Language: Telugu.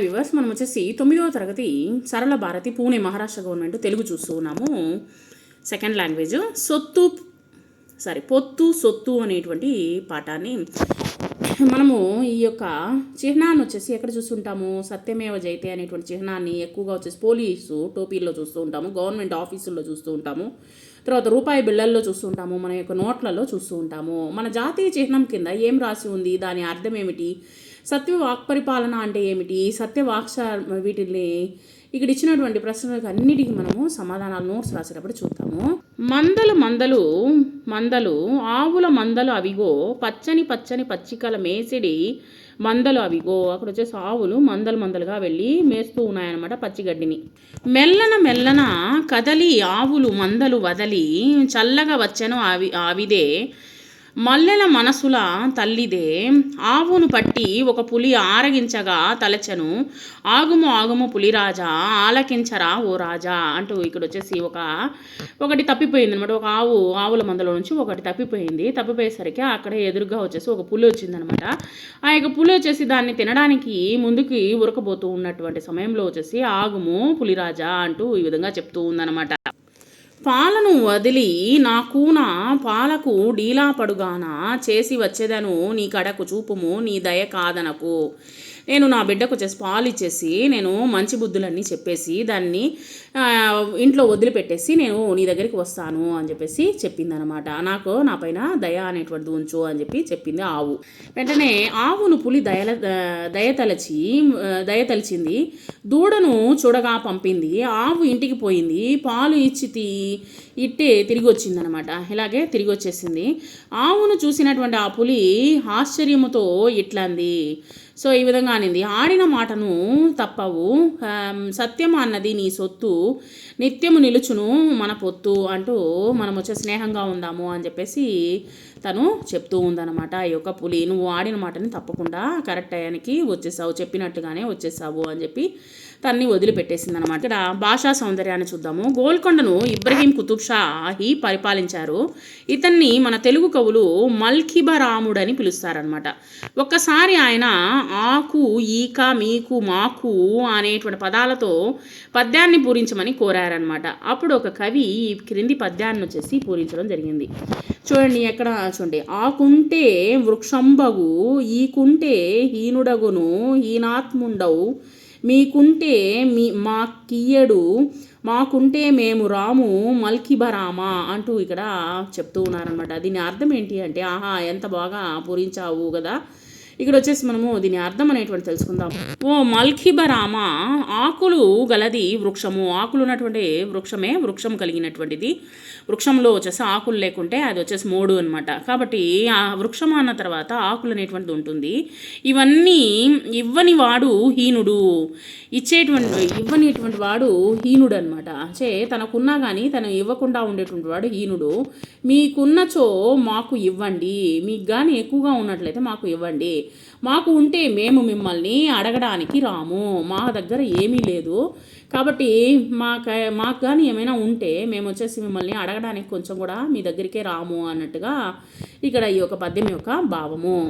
హాయ్ వివర్స్ మనం వచ్చేసి తొమ్మిదవ తరగతి సరళ భారతి పూణే మహారాష్ట్ర గవర్నమెంట్ తెలుగు చూస్తూ ఉన్నాము. సెకండ్ లాంగ్వేజ్ సొత్తు సారీ పొత్తు సొత్తు అనేటువంటి పాఠాన్ని మనము ఈ యొక్క చిహ్నాన్ని వచ్చేసి ఎక్కడ చూస్తుంటాము? సత్యమేవ జయతే అనేటువంటి చిహ్నాన్ని ఎక్కువగా వచ్చేసి పోలీసు టోపీల్లో చూస్తూ ఉంటాము గవర్నమెంట్ ఆఫీసుల్లో చూస్తూ ఉంటాము తర్వాత రూపాయి బిళ్ళల్లో చూస్తూ ఉంటాము మన యొక్క నోట్లలో చూస్తూ ఉంటాము. మన జాతీయ చిహ్నం కింద ఏం రాసి ఉంది? దాని అర్థం ఏమిటి? సత్య వాక్పరిపాలన అంటే ఏమిటి? సత్య వాక్స వీటిని ఇక్కడ ఇచ్చినటువంటి ప్రశ్నలకు అన్నిటికీ మనము సమాధానాలు నోట్స్ రాసేటప్పుడు చూద్దాము. మందలు మందలు మందలు ఆవుల మందలు అవిగో పచ్చని పచ్చని పచ్చికల మేసిడి మందలు అవిగో. అక్కడ వచ్చేసి ఆవులు మందలు మందలుగా వెళ్ళి మేస్తూ ఉన్నాయన్నమాట పచ్చిగడ్డిని మెల్లన మెల్లన కదలి ఆవులు మందలు వదలి చల్లగా వచ్చాను ఆవి ఆవిదే మల్లెల మనసుల తల్లిదే ఆవును పట్టి ఒక పులి ఆరగించగా తలచెను ఆగుము ఆగుము పులిరాజా ఆలకించరా ఓ రాజా అంటూ ఇక్కడ వచ్చేసి ఒక ఒకటి తప్పిపోయింది అనమాట ఒక ఆవు ఆవుల మందలో నుంచి ఒకటి తప్పిపోయింది. తప్పిపోయేసరికి అక్కడ ఎదురుగా వచ్చేసి ఒక పులి వచ్చిందనమాట ఆ యొక్క పులి వచ్చేసి దాన్ని తినడానికి ముందుకి ఉరకబోతూ ఉన్నటువంటి సమయంలో వచ్చేసి ఆగుము పులిరాజా అంటూ ఈ విధంగా చెప్తూ ఉందన్నమాట. పాలను వదిలి నాకున పాలకు డీలా పడుగాన చేసి వచ్చేదను నీ కడకు చూపుము నీ దయ కాదనకు. నేను నా బిడ్డకు వచ్చేసి పాలు ఇచ్చేసి నేను మంచి బుద్ధులన్నీ చెప్పేసి దాన్ని ఇంట్లో వదిలిపెట్టేసి నేను నీ దగ్గరికి వస్తాను అని చెప్పేసి చెప్పిందనమాట నాకు నా పైన దయ అనేటువంటిది ఉంచు అని చెప్పి చెప్పింది ఆవు. వెంటనే ఆవును పులి దయల దయతలచి దయతలిచింది దూడను చూడగా పంపింది. ఆవు ఇంటికి పోయింది. పాలు ఇచ్చి తీ- ఇట్టే తిరిగి వచ్చిందనమాట ఇలాగే తిరిగి వచ్చేసింది ఆవును చూసినటువంటి ఆ పులి ఆశ్చర్యముతో ఇట్లంది. సో ఈ విధంగా అనింది. ఆడిన మాటను తప్పవు. సత్యం అన్నది నీ సొత్తు. నిత్యము నిలుచును మన పొత్తు అంటూ మనం వచ్చే స్నేహంగా ఉందాము అని చెప్పేసి తను చెప్తూ ఉందన్నమాట. ఈ యొక్క పులి నువ్వు ఆడిన మాటని తప్పకుండా కరెక్ట్ అయ్యానికి వచ్చేసావు చెప్పినట్టుగానే వచ్చేసావు అని చెప్పి తన్ని వదిలిపెట్టేసింది అనమాట ఇక్కడ భాషా సౌందర్యాన్ని చూద్దాము. గోల్కొండను ఇబ్రహీం కుతుబ్ షాహి పరిపాలించారు. ఇతన్ని మన తెలుగు కవులు మల్కిబరాముడని పిలుస్తారనమాట ఒక్కసారి ఆయన ఆకు ఈక మీకు మాకు అనేటువంటి పదాలతో పద్యాన్ని పూరించమని కోరారనమాట అప్పుడు ఒక కవి ఈ క్రింది పద్యాన్ని వచ్చేసి పూరించడం జరిగింది. చూడండి ఎక్కడ చూడండి. ఆకుంటే వృక్షంబగు ఈకుంటే హీనుడగును హీనాత్ముండవు. మీకుంటే మీ మా కియ్యడు మాకుంటే మేము రాము మల్కిబరామా అంటూ ఇక్కడ చెప్తూ ఉన్నారనమాట దీని అర్థం ఏంటి అంటే ఆహా ఎంత బాగా పూరించావు కదా. ఇక్కడ వచ్చేసి మనము దీని అర్థం అనేటువంటి తెలుసుకుందాం ఓ మల్ఖిబరామ ఆకులు గలది వృక్షము. ఆకులు ఉన్నటువంటి వృక్షమే వృక్షం కలిగినటువంటిది. వృక్షంలో వచ్చేసి ఆకులు లేకుంటే అది వచ్చేసి మోడు అనమాట కాబట్టి ఆ వృక్షం అన్న తర్వాత ఆకులు అనేటువంటిది ఉంటుంది. ఇవన్నీ ఇవ్వని వాడు హీనుడు. ఇచ్చేటువంటి ఇవ్వనిటువంటి వాడు హీనుడు అనమాట చే తనకున్నా కానీ తను ఇవ్వకుండా ఉండేటువంటి వాడు హీనుడు. మీకున్నచో మాకు ఇవ్వండి. మీకు కానీ ఎక్కువగా ఉన్నట్లయితే మాకు ఇవ్వండి. మాకు ఉంటే మేము మిమ్మల్ని అడగడానికి రాము. మా దగ్గర ఏమీ లేదు. కాబట్టి మాకు మాకు కానీ ఏమైనా ఉంటే మేము వచ్చేసి మిమ్మల్ని అడగడానికి కొంచెం కూడా మీ దగ్గరికే రాము అన్నట్టుగా ఇక్కడ ఈ యొక్క పద్యం యొక్క భావము.